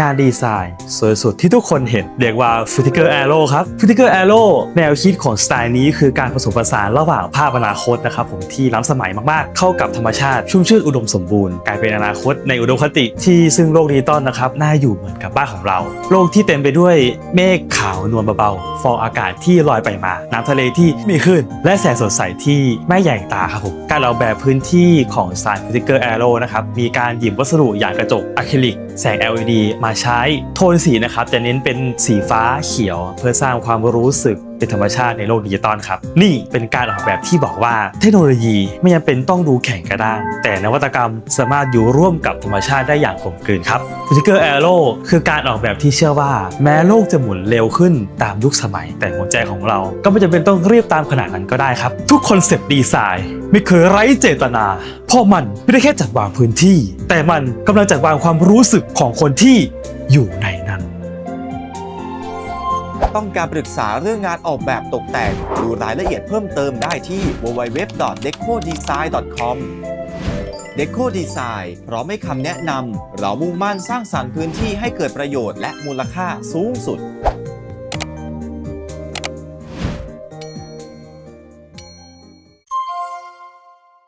งานดีไซน์สวยสุดที่ทุกคนเห็น เรียกว่าฟิติเกอร์แอโร่ครับฟิติเกอร์แอโร่แนวคิดของสไตล์นี้คือการผสมผสานระหว่างภาพอนาคตนะครับผมที่ล้ำสมัยมากๆ เข้ากับธรรมชาติชุ่มชื่นอุดมสมบูรณ์กลายเป็นอนาคตในอุดมคติที่ซึ่งโลกดิจิตอลนะครับน่าอยู่เหมือนกับบ้านของเรา โลกที่เต็มไปด้วยเมฆขาวนวลเบาๆฟองอากาศที่ลอยไปมาน้ำทะเลที่มีคลื่นและแสงสดใสที่ไม่ใหญ่ตาครับผมการออกแบบพื้นที่ของสไตล์ฟิติเกอร์แอโร่นะครับมีการหยิบวัสดุอย่างกระจกอะคริลิกแสง LED มาใช้โทนสีนะครับจะเน้นเป็นสีฟ้าเขียว เพื่อสร้างความรู้สึก เป็นธรรมชาติในโลกดิจิตอลครับ นี่เป็นการออกแบบที่บอกว่าเทคโนโลยีไม่จำเป็นต้องดูแข่งกระด้าง แต่นวัตกรรมสามารถอยู่ร่วมกับธรรมชาติได้อย่างกลมกลืนครับฟิสิเกอร์แอโร่คือการออกแบบที่เชื่อว่า แม้โลกจะหมุนเร็วขึ้นตามยุคสมัย แต่หัวใจของเราก็ไม่จำเป็นต้องเรียบตามขนาดนั้นก็ได้ครับ ทุกคอนเซปต์ดีไซน์ไม่เคยไร้เจตนาเพราะมันไม่ได้แค่จัดวางพื้นที่ แต่มันกำลังจัดวางความรู้สึกของคนที่อยู่ใน ต้องการปรึกษาเรื่องงานออกแบบตกแต่ง ดูรายละเอียดเพิ่มเติมได้ที่ www.decodesign.com Deco Design พร้อมให้คำแนะนำ เรามุ่งมั่นสร้างสรรค์พื้นที่ให้เกิดประโยชน์และมูลค่าสูงสุด